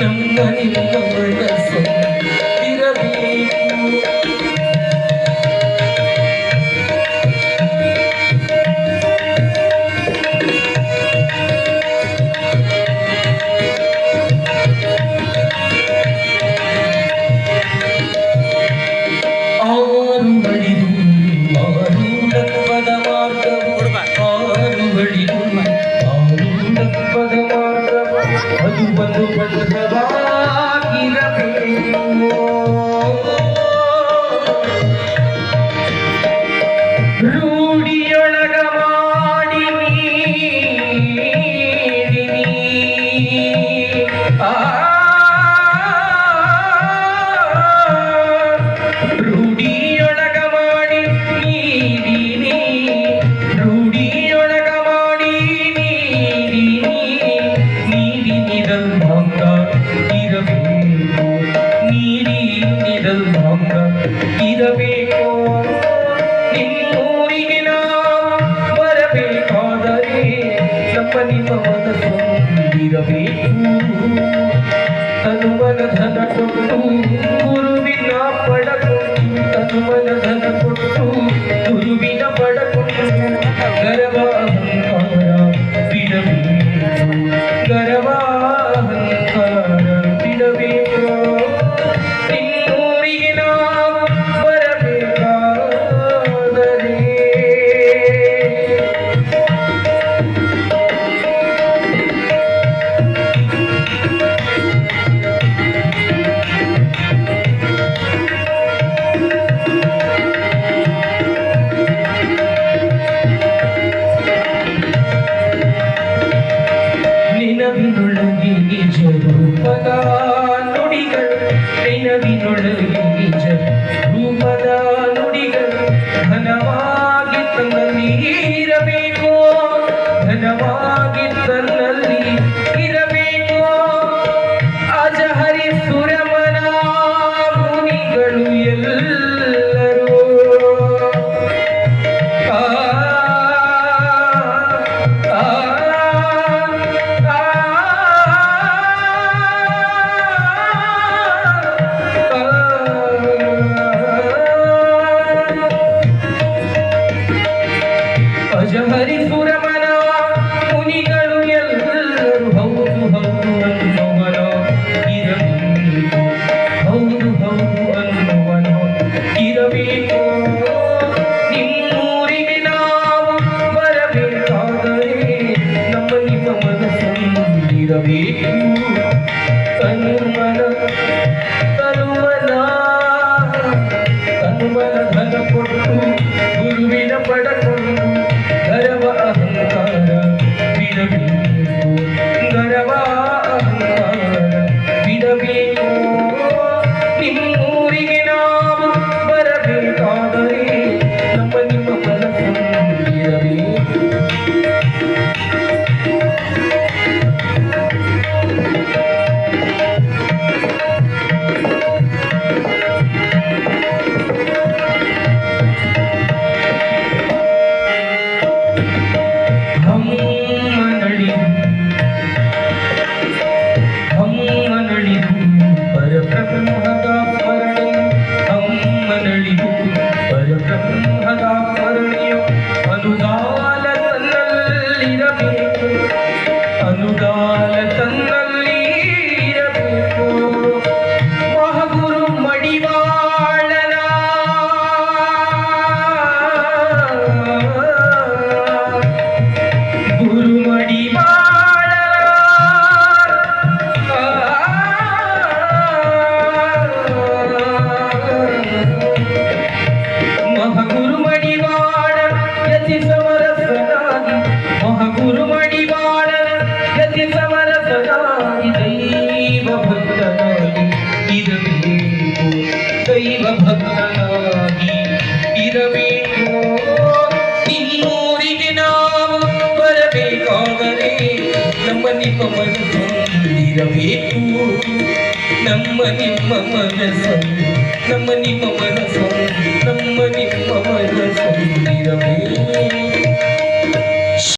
నమ్మని ನಿರಂಭಂಗ ಇರಬೇಕು. ನೀರಿ ನಿರಂಭಂಗ ಇರಬೇಕು ನಿನ್ನೂರಿಗೆ ಬರಬೇಕಾದರೆ ನಮ್ಮ ನಿಮವನ ಇರಬೇಕು. ತನುವನ ಧನ ಕೊಟ್ಟು Come ನಮ್ಮ ನಿಮ್ಮ ಮನಸ ನಮ್ಮ ನಿಮ್ಮ ಮನಸ ನಮ್ಮ ನಿಮ್ಮ ಮನಸ ಇರಬೇಕು